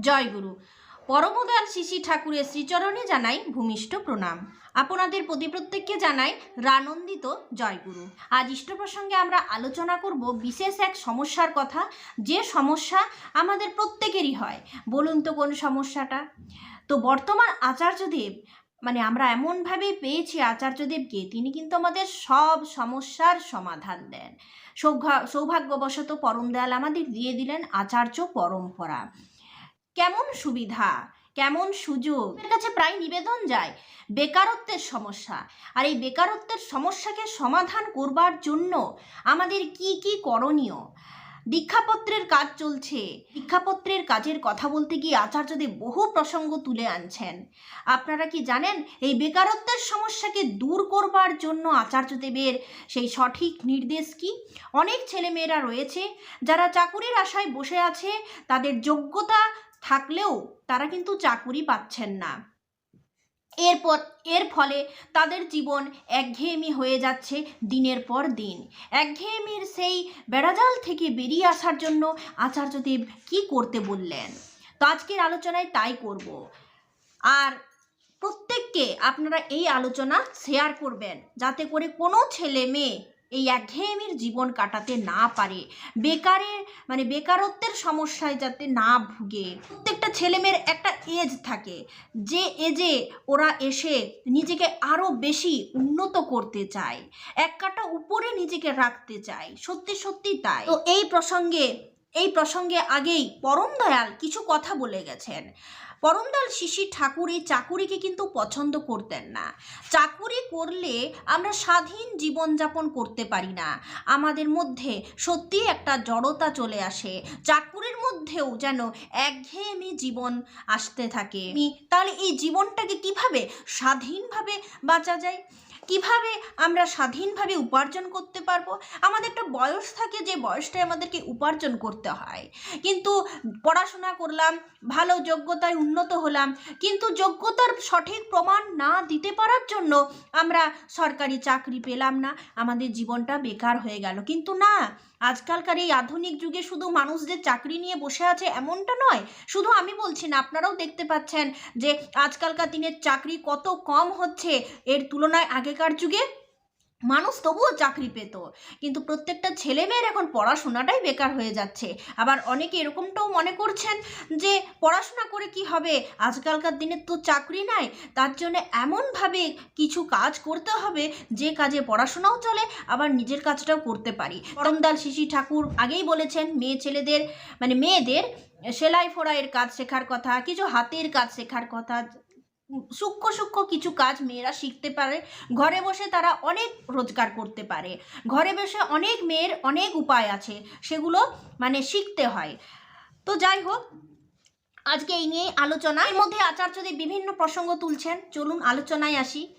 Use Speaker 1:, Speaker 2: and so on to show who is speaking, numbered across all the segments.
Speaker 1: জয়গুরু। পরমদয়াল শিশি ঠাকুরের শ্রীচরণে জানাই ভূমিষ্ঠ প্রণাম। আপনাদের প্রতি প্রত্যেককে জানাই রানন্দিত জয়গুরু। আজ ইষ্ট প্রসঙ্গে আমরা আলোচনা করব বিশেষ এক সমস্যার কথা। যে সমস্যা আমাদের প্রত্যেকেরই হয়। বলুন তো কোন সমস্যাটা? তো বর্তমান আচার্যদেব মানে আমরা এমনভাবে পেয়েছি আচার্যদেবকে, তিনি কিন্তু আমাদের সব সমস্যার সমাধান দেন। সৌভা- সৌভাগ্যবশত পরম দয়াল আমাদের দিয়ে দিলেন আচার্য পরম্পরা। কেমন সুবিধা? কেমন সুযোগ? এর কাছে প্রায় নিবেদন যায়, বেকারত্বের সমস্যা। আর এই বেকারত্বের সমস্যাকে সমাধান করবার জন্য আমাদের কি কি করণীয়? দীক্ষাপত্রের কাজ চলছে। দীক্ষাপত্রের কাজের কথা বলতে গিয়ে আচার্যদেব বহু প্রসঙ্গ তুলে আনছেন। আপনারা কি জানেন, এই বেকারত্বের সমস্যাকে দূর করবার জন্য আচার্যদেবের সেই সঠিক নির্দেশ কি? অনেক ছেলেমেয়েরা রয়েছে যারা চাকুরির আশায় বসে আছে, তাদের যোগ্যতা থাকলেও তারা কিন্তু চাকুরি পাচ্ছেন না। এরপর, এর ফলে তাদের জীবন একঘেয়েমি হয়ে যাচ্ছে দিনের পর দিন। একঘেয়েমির সেই বেড়াজাল থেকে বেরিয়ে আসার জন্য আচার্যদেব কি করতে বললেন? তো আজকের আলোচনায় তাই করব। আর প্রত্যেককে আপনারা এই আলোচনা শেয়ার করবেন, যাতে করে কোনো ছেলে মেয়ে এই একঘেয়েমির জীবন কাটাতে না পারে। বেকারের মানে বেকারত্বের সমস্যায় যাতে না ভুগে। প্রত্যেকটা ছেলেমেয়ের একটা এজ থাকে। যে এজে ওরা এসে নিজেকে আরও বেশি উন্নত করতে চায়। এক কাটা উপরে নিজেকে রাখতে চায়। সত্যি সত্যি তাই। তো এই প্রসঙ্গে এই প্রসঙ্গে আগেই পরম দয়াল কিছু কথা বলে গেছেন। পরমদয়াল শিশির ঠাকুর এই চাকুরিকে কিন্তু পছন্দ করতেন না। চাকুরি করলে আমরা স্বাধীন জীবনযাপন করতে পারি না। আমাদের মধ্যে সত্যি একটা জড়তা চলে আসে। চাকুরির মধ্যেও যেন একঘেয়েমি জীবন আসতে থাকে। তাহলে এই জীবনটাকে কীভাবে স্বাধীনভাবে বাঁচা যায়? কীভাবে আমরা স্বাধীনভাবে উপার্জন করতে পারব? আমাদের একটা বয়স থাকে যে বয়সটায় আমাদেরকে উপার্জন করতে হয়। কিন্তু পড়াশোনা করলাম, ভালো যোগ্যতায় উন্নত হলাম, কিন্তু যোগ্যতার সঠিক প্রমাণ না দিতে পারার জন্য আমরা সরকারি চাকরি পেলাম না। আমাদের জীবনটা বেকার হয়ে গেল। কিন্তু না আজকালকার এই আধুনিক যুগে শুধু মানুষ যে চাকরি নিয়ে বসে আছে এমনটা নয়, শুধু আমি বলছি না, আপনারাও দেখতে পাচ্ছেন যে আজকালকার দিনের চাকরি কত কম হচ্ছে। এর তুলনায় আগেকার যুগে মানুষ তবুও চাকরি পেত। কিন্তু প্রত্যেকটা ছেলেমেয়ের এখন পড়াশোনাটাই বেকার হয়ে যাচ্ছে। আবার অনেকে এরকমটাও মনে করছেন যে, পড়াশোনা করে কি হবে? আজকালকার দিনে তো চাকরি নাই। তার জন্য এমনভাবে কিছু কাজ করতে হবে, যে কাজে পড়াশোনাও চলে, আবার নিজের কাজটাও করতে পারি। পরমদাল শিশি ঠাকুর আগেই বলেছেন, মেয়ে ছেলেদের মানে মেয়েদের সেলাই ফোড়াইয়ের কাজ শেখার কথা, কিছু হাতের কাজ শেখার কথা সূক্ষ্ম সূক্ষ্ম কিছু কাজ মেয়েরা শিখতে পারে। ঘরে বসে তারা অনেক রোজগার করতে পারে। ঘরে বসে অনেক মেয়ের অনেক উপায় আছে, সেগুলো মানে শিখতে হয়। তো যাই হোক, আজকে এই নিয়ে আলোচনা এর মধ্যে আচার্যদের বিভিন্ন প্রসঙ্গ তুলছেন। চলুন আলোচনায় আসি।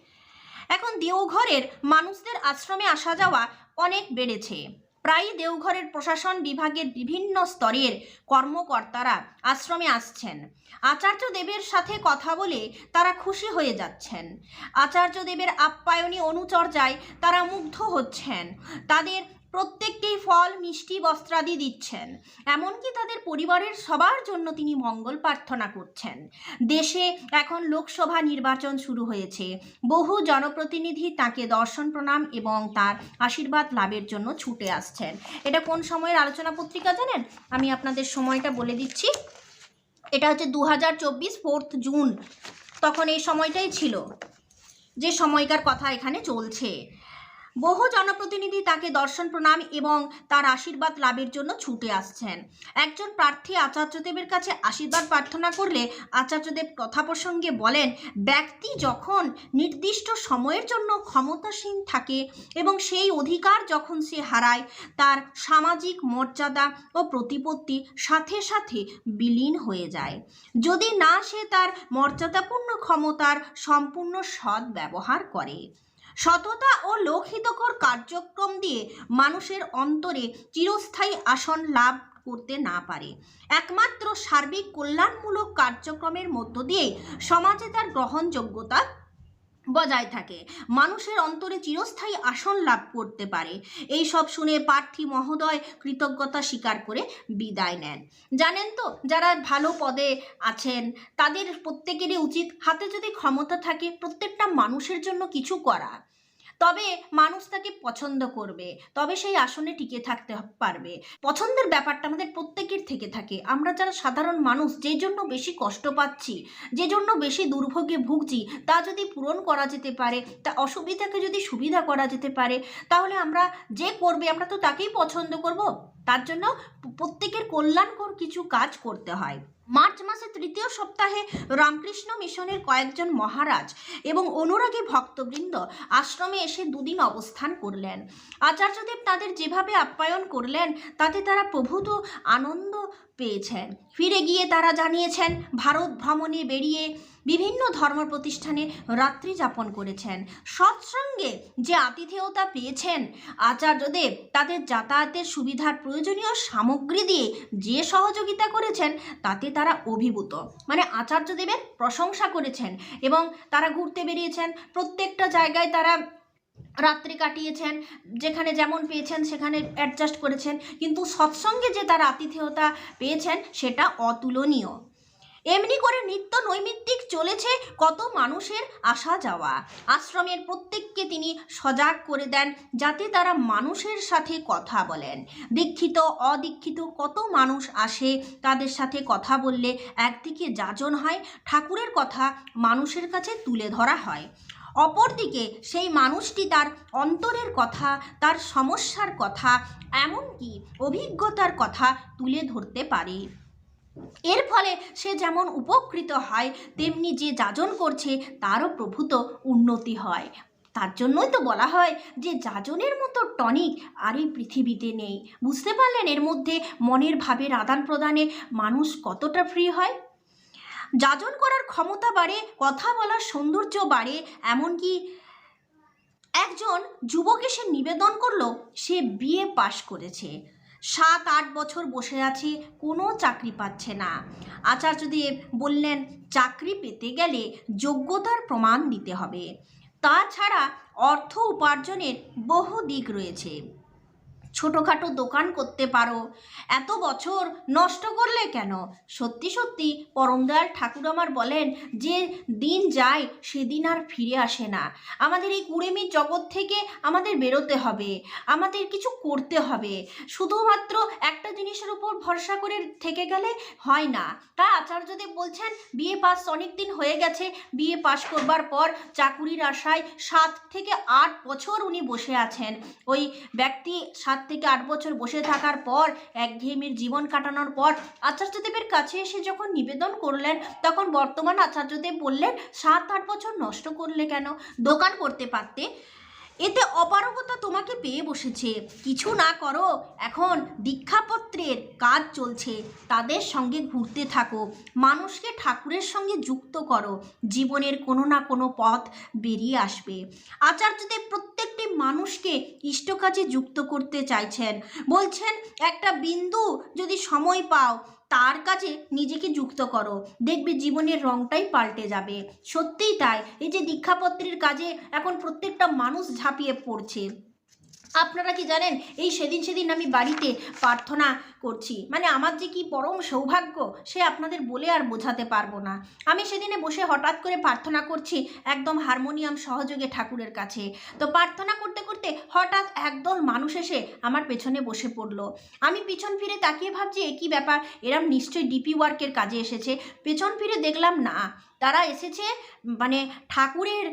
Speaker 1: এখন দেওঘরের মানুষদের আশ্রমে আসা যাওয়া অনেক বেড়েছে। প্রায়ই দেওঘরের প্রশাসন বিভাগের বিভিন্ন স্তরের কর্মকর্তারা আশ্রমে আসছেন। আচার্য দেবের সাথে কথা বলে তারা খুশি হয়ে যাচ্ছেন। আচার্য দেবের আপ্যায়নী অনুচর্যায় তারা মুগ্ধ হচ্ছেন। তাদের প্রত্যেককেই ফল, মিষ্টি, বস্ত্রাদি দিচ্ছেন। এমনকি তাদের পরিবারের সবার জন্য তিনি মঙ্গল প্রার্থনা করছেন। দেশে এখন লোকসভা নির্বাচন শুরু হয়েছে। বহু জনপ্রতিনিধি তাকে দর্শন প্রণাম এবং তার আশীর্বাদ লাভের জন্য ছুটে আসছেন। এটা কোন সময়ের আলোচনা পত্রিকা জানেন? আমি আপনাদের সময়টা বলে দিচ্ছি। এটা হচ্ছে দু হাজার চব্বিশ ফোর্থ জুন। তখন এই সময়টাই ছিল। যে সময়কার কথা এখানে চলছে। বহু জনপ্রতিনিধি তাকে দর্শন, প্রণাম এবং তার আশীর্বাদ লাভের জন্য ছুটে আসছেন। একজন প্রার্থী আচার্যদেবের কাছে আশীর্বাদ প্রার্থনা করলে আচার্যদেব কথা প্রসঙ্গে বলেন, ব্যক্তি যখন নির্দিষ্ট সময়ের জন্য ক্ষমতাসীন থাকে এবং সেই অধিকার যখন সে হারায়, তার সামাজিক মর্যাদা ও প্রতিপত্তি সাথে সাথে বিলীন হয়ে যায়। যদি না সে তার মর্যাদাপূর্ণ ক্ষমতার সম্পূর্ণ সৎ ব্যবহার করে। সততা ও লোকহিতকর কার্যক্রম দিয়ে মানুষের অন্তরে চিরস্থায়ী আসন লাভ করতে না পারে। একমাত্র সার্বিক কল্যাণমূলক কার্যক্রমের মধ্য দিয়ে সমাজে তার গ্রহণযোগ্যতা বজায় থাকে। মানুষের অন্তরে চিরস্থায়ী আসন লাভ করতে পারে। এই সব শুনে প্রার্থী মহোদয় কৃতজ্ঞতা স্বীকার করে বিদায় নেন। জানেন তো, যারা ভালো পদে আছেন, তাদের প্রত্যেকেরই উচিত হাতে যদি ক্ষমতা থাকে, প্রত্যেকটা মানুষের জন্য কিছু করা। তবে মানুষ তাকে পছন্দ করবে, তবে সেই আসনে টিকে থাকতে পারবে। পছন্দের ব্যাপারটা আমাদের প্রত্যেকের থেকে থাকে। আমরা যারা সাধারণ মানুষ, যে জন্য বেশি কষ্ট পাচ্ছি, যে জন্য বেশি দুর্ভোগে ভুগছি, তা যদি পূরণ করা যেতে পারে, তা অসুবিধাকে যদি সুবিধা করা যেতে পারে, তাহলে আমরা যে করবে, আমরা তো তাকেই পছন্দ করব। তার জন্য প্রত্যেকের কল্যাণকর কিছু কাজ করতে হয়। মার্চ মাসে তৃতীয় সপ্তাহে রামকৃষ্ণ মিশনের কয়েকজন মহারাজ এবং অনুরাগী ভক্তবৃন্দ আশ্রমে এসে দুদিন অবস্থান করলেন। আচার্যদেব তাদের যেভাবে আপ্যায়ন করলেন, তাতে তারা প্রভূত আনন্দ পেয়েছেন। ফিরে গিয়ে তারা জানিয়েছেন, ভারত ভ্রমণে বেরিয়ে বিভিন্ন ধর্ম প্রতিষ্ঠানে রাত্রি যাপন করেছেন। সৎসঙ্গে যে আতিথেয়তা পেয়েছেন, আচার্যদেব তাদের যাতায়াতের সুবিধার প্রয়োজনীয় সামগ্রী দিয়ে যে সহযোগিতা করেছেন, তাতে তারা অভিভূত। মানে আচার্যদেবের প্রশংসা করেছেন এবং তারা ঘুরতে বেরিয়েছেন। প্রত্যেকটা জায়গায় তারা রাত্রি কাটিয়েছেন, যেখানে যেমন পেয়েছেন সেখানে অ্যাডজাস্ট করেছেন, কিন্তু সৎসঙ্গে যে তার আতিথেয়তা পেয়েছেন সেটা অতুলনীয়। এমনি করে নিত্য নৈমিত্তিক চলেছে কত মানুষের আসা যাওয়া। আশ্রমের প্রত্যেককে তিনি সজাগ করে দেন যাতে তারা মানুষের সাথে কথা বলেন। দীক্ষিত, অদীক্ষিত কত মানুষ আসে তাদের সাথে কথা বললে একদিকে যাজন হয়, ঠাকুরের কথা মানুষের কাছে তুলে ধরা হয়। অপরদিকে সেই মানুষটি তার অন্তরের কথা, তার সমস্যার কথা, এমনকি অভিজ্ঞতার কথা তুলে ধরতে পারে। এর ফলে সে যেমন উপকৃত হয়, তেমনি যে যাজন করছে তারও প্রভূত উন্নতি হয়। তার জন্যই তো বলা হয় যে যাজনের মতো টনিক আর এই পৃথিবীতে নেই। বুঝতে পারলেন এর মধ্যে মনের ভাবের আদান প্রদানে মানুষ কতটা ফ্রি হয়? যাজন করার ক্ষমতা বাড়ে, কথা বলার সৌন্দর্য বাড়ে, এমনকি একজন যুবক এসে নিবেদন করল, সে বিয়ে পাশ করেছে। সাত, আট বছর বসে আছে, কোনো চাকরি পাচ্ছে না। আচার্যদেব বললেন, চাকরি পেতে গেলে যোগ্যতার প্রমাণ দিতে হবে। তাছাড়া অর্থ উপার্জনের বহু দিক রয়েছে। ছোটোখাটো দোকান করতে পারো। এত বছর নষ্ট করলে কেন? সত্যি সত্যি পরমদয়াল ঠাকুর আমার বলেন যে দিন যায়, সেদিন আর ফিরে আসে না। আমাদের এই কুড়েমির জগৎ থেকে আমাদের বেরোতে হবে, আমাদের কিছু করতে হবে। শুধুমাত্র একটা জিনিসের উপর ভরসা করে থেকে গেলে হয় না। তা আচার্যদেব বলছেন বিয়ে পাস অনেক দিন হয়ে গেছে বিয়ে পাস করবার পর চাকুরির আশায় সাত থেকে আট বছর উনি বসে আছেন। ওই ব্যক্তি সাত থেকে আট বছর বসে থাকার পর, একঘেয়েমির জীবন কাটানোর পর, আচার্যদেবের কাছে এসে যখন নিবেদন করলেন, তখন বর্তমান আচার্যদেব বললেন, সাত আট বছর নষ্ট করলে কেন? দোকান করতে পারতে। এতে অপারগতা তোমাকে পেয়ে বসেছে। কিছু না করো, এখন দীক্ষাপত্রের কাজ চলছে। তাদের সঙ্গে ঘুরতে থাকো। মানুষকে ঠাকুরের সঙ্গে যুক্ত করো। জীবনের কোনো না কোনো পথ বেরিয়ে আসবে। আচার্যদেব প্রত্যেকটি মানুষকে ইষ্টকাজে যুক্ত করতে চাইছেন। বলছেন, একটা বিন্দু যদি সময় পাও তার কাছে নিজেকে যুক্ত করো। দেখবে জীবনের রংটাই পাল্টে যাবে। সত্যিই তাই। এই যে দীক্ষাপত্রের কাজে এখন প্রত্যেকটা মানুষ ঝাঁপিয়ে পড়ছে। আপনারা কি জানেন, এই সেদিন সেদিন আমি বাড়িতে প্রার্থনা করছি। মানে আমার যে কি পরম সৌভাগ্য, সে আপনাদের বলে আর বোঝাতে পারব না। আমি সেদিনে বসে হঠাৎ করে প্রার্থনা করছি একদম হারমোনিয়াম সহযোগে ঠাকুরের কাছে। তো প্রার্থনা করতে করতে হঠাৎ একদল মানুষ এসে আমার পেছনে বসে পড়ল। আমি পিছন ফিরে তাকিয়ে ভাবছি একই ব্যাপার? এরম নিশ্চয়ই ডিপি ওয়ার্কের কাজে এসেছে। পেছন ফিরে দেখলাম, না। তারা এসেছে মানে ঠাকুরের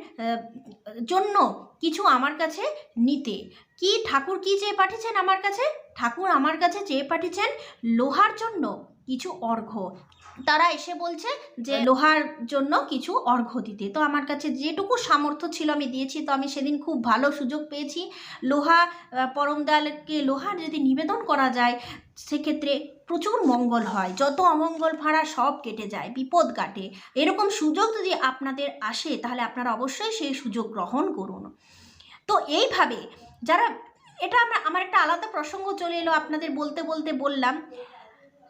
Speaker 1: জন্য কিছু আমার কাছে নিতে। কি ঠাকুর কি চেয়ে পাঠিয়েছেন আমার কাছে? ঠাকুর আমার কাছে চেয়ে পাঠিয়েছেন লোহার জন্য কিছু অর্ঘ্য তারা এসে বলছে যে লোহার জন্য কিছু অর্ঘ্য দিতে। তো আমার কাছে যেটুকু সামর্থ্য ছিল আমি দিয়েছি, তো আমি সেদিন খুব ভালো সুযোগ পেয়েছি। লোহা পরমদালকে লোহার যদি নিবেদন করা যায়, সেক্ষেত্রে প্রচুর মঙ্গল হয়। যত অমঙ্গল ভাড়া সব কেটে যায়, বিপদ কাটে। এরকম সুযোগ যদি আপনাদের আসে, তাহলে আপনারা অবশ্যই সেই সুযোগ গ্রহণ করুন। তো এইভাবে যারা, এটা আমরা, আমার একটা আলাদা প্রসঙ্গ চলে এলো, আপনাদের বলতে বলতে বললাম।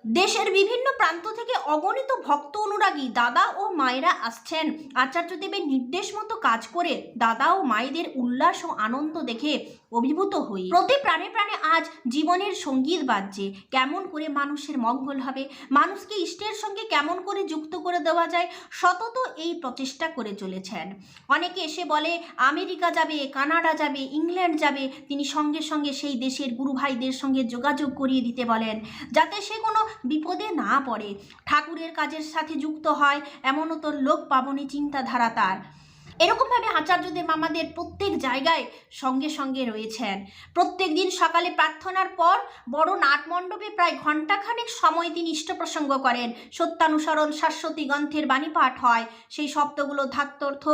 Speaker 1: দেশের বিভিন্ন প্রান্ত থেকে অগণিত ভক্ত অনুরাগী দাদা ও মায়েরা আসছেন। আচার্যদেবের নির্দেশ মতো কাজ করে দাদা ও মায়েদের উল্লাস ও আনন্দ দেখে অভিভূত হই। প্রতি প্রাণে প্রাণে আজ জীবনের সংগীত বাজছে। কেমন করে মানুষের মঙ্গল হবে? মানুষকে ইষ্টের সঙ্গে কেমন করে যুক্ত করে দেওয়া যায়? সতত এই প্রচেষ্টা করে চলেছেন। অনেকে এসে বলে, আমেরিকা যাবে, কানাডা যাবে, ইংল্যান্ড যাবে। তিনি সঙ্গে সঙ্গে সেই দেশের গুরু ভাইদের সঙ্গে যোগাযোগ করিয়ে দিতে বলেন। যাতে সে কোনো বিপদে না পড়ে। ঠাকুরের কাজের সাথে যুক্ত হয় এমনও তোর লোক পাবনি চিন্তাধারা তার। এরকমভাবে আচার্যদেব আমাদের প্রত্যেক জায়গায় সঙ্গে সঙ্গে রয়েছেন। প্রত্যেক দিন সকালে প্রার্থনার পর বড় নাটমণ্ডপে প্রায় ঘণ্টাখানেক সময় তিনি ইষ্ট প্রসঙ্গ করেন। সত্যানুসরণ শাশ্বতী গ্রন্থের বাণী পাঠ হয়। সেই শব্দগুলো ধাত্তর্থ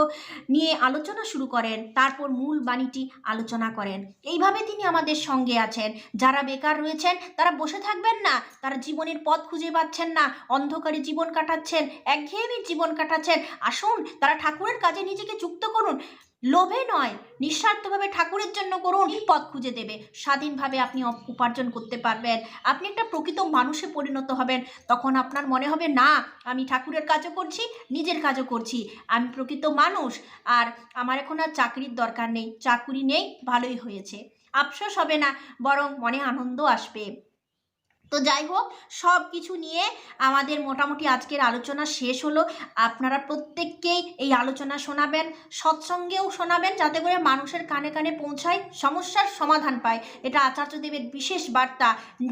Speaker 1: নিয়ে আলোচনা শুরু করেন। তারপর মূল বাণীটি আলোচনা করেন। এইভাবে তিনি আমাদের সঙ্গে আছেন। যারা বেকার রয়েছেন, তারা বসে থাকবেন না। তারা জীবনের পথ খুঁজে পাচ্ছেন না। অন্ধকারে জীবন কাটাচ্ছেন। একঘেয়েমির জীবন কাটাচ্ছেন। আসুন, তারা ঠাকুরের কাজে নিজেকে যুক্ত করুন। লোভে নয়, নিঃস্বার্থভাবে ঠাকুরের জন্য করুন পথ খুঁজে দেবে। স্বাধীনভাবে আপনি উপার্জন করতে পারবেন। আপনি একটা প্রকৃত মানুষে পরিণত হবেন। তখন আপনার মনে হবে, না, আমি ঠাকুরের কাজও করছি, নিজের কাজও করছি। আমি প্রকৃত মানুষ, আর আমার এখন আর চাকরির দরকার নেই। চাকুরি নেই, ভালোই হয়েছে। আফসোস হবে না, বরং মনে আনন্দ আসবে। তো যাই হোক সব কিছু নিয়ে আমাদের মোটামুটি আজকের আলোচনা শেষ হলো। আপনারা প্রত্যেককেই এই আলোচনা শোনাবেন, সৎসঙ্গেও শোনাবেন যাতে করে মানুষের কানে কানে পৌঁছায়, সমস্যার সমাধান পায়। এটা আচার্যদেবের বিশেষ বার্তা।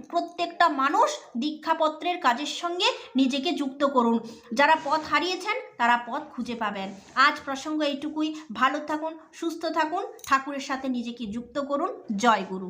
Speaker 1: প্রত্যেকটা মানুষ দীক্ষাপত্রের কাজের সঙ্গে নিজেকে যুক্ত করুন। যারা পথ হারিয়েছেন, তারা পথ খুঁজে পাবেন। আজ প্রসঙ্গ এইটুকুই। ভালো থাকুন, সুস্থ থাকুন, ঠাকুরের সাথে নিজেকে যুক্ত করুন। জয় গুরু।